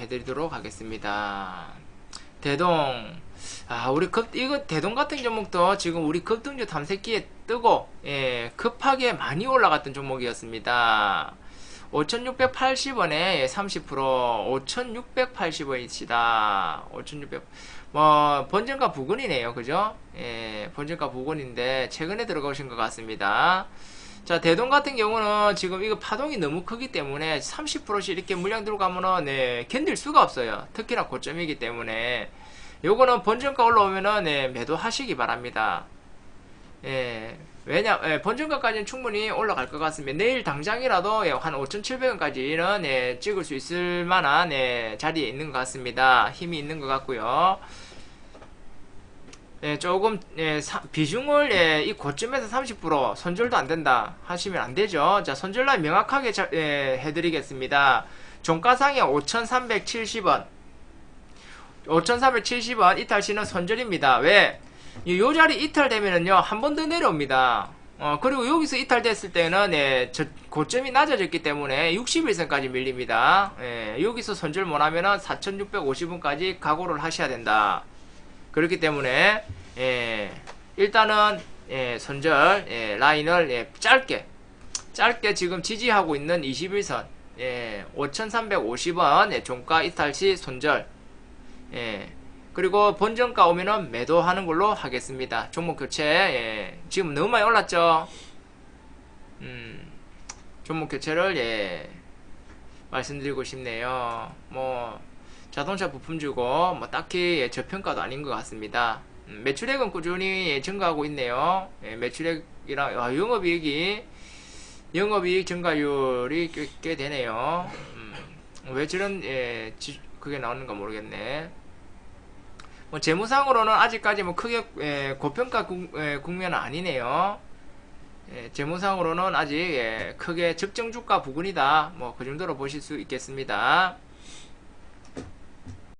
해드리도록 하겠습니다. 대동 아 우리 급 이거 대동 같은 종목도 지금 우리 급등주 탐색기에 뜨고 예, 급하게 많이 올라갔던 종목이었습니다. 5,680원에 30% 5,680원이시다. 5,600, 뭐, 번전가 부근이네요. 그죠? 예, 번전가 부근인데, 최근에 들어가신 것 같습니다. 자, 대동 같은 경우는 지금 이거 파동이 너무 크기 때문에 30%씩 이렇게 물량 들어가면은, 네, 견딜 수가 없어요. 특히나 고점이기 때문에. 요거는 번전가 올라오면은, 네, 매도하시기 바랍니다. 예, 왜냐, 예, 본전가까지는 충분히 올라갈 것 같습니다. 내일 당장이라도 예, 한 5,700원까지는 예, 찍을 수 있을 만한 예, 자리에 있는 것 같습니다. 힘이 있는 것 같고요. 예, 조금 예, 사- 비중을 예, 이 고점에서 30% 손절도 안 된다 하시면 안 되죠. 자, 손절라인 명확하게 자- 예, 해드리겠습니다. 종가상에 5,370원, 5,370원 이탈시는 손절입니다. 왜? 이요 자리 이탈되면은요 한 번 더 내려옵니다. 어 그리고 여기서 이탈됐을 때는 예, 저 고점이 낮아졌기 때문에 61선까지 밀립니다. 예, 여기서 손절 못하면은 4,650원까지 각오를 하셔야 된다. 그렇기 때문에 예, 일단은 예, 손절 예, 라인을 예, 짧게 짧게 지금 지지하고 있는 21선 예, 5,350원 예, 종가 이탈 시 손절 예, 그리고 본전가 오면은 매도하는 걸로 하겠습니다. 종목 교체 예, 지금 너무 많이 올랐죠. 음, 종목 교체를 예, 말씀드리고 싶네요. 뭐 자동차 부품 주고 뭐 딱히 예, 저평가도 아닌 것 같습니다. 음, 매출액은 꾸준히 예, 증가하고 있네요. 예, 매출액이랑 아, 영업이익이 영업이익 증가율이 꽤, 꽤 되네요. 음, 왜 저런 예, 지- 그게 나오는가 모르겠네. 뭐 재무상으로는 아직까지 뭐 크게 예, 고평가 국, 예, 국면은 아니네요. 예, 재무상으로는 아직 예, 크게 적정 주가 부근이다. 뭐 그 정도로 보실 수 있겠습니다.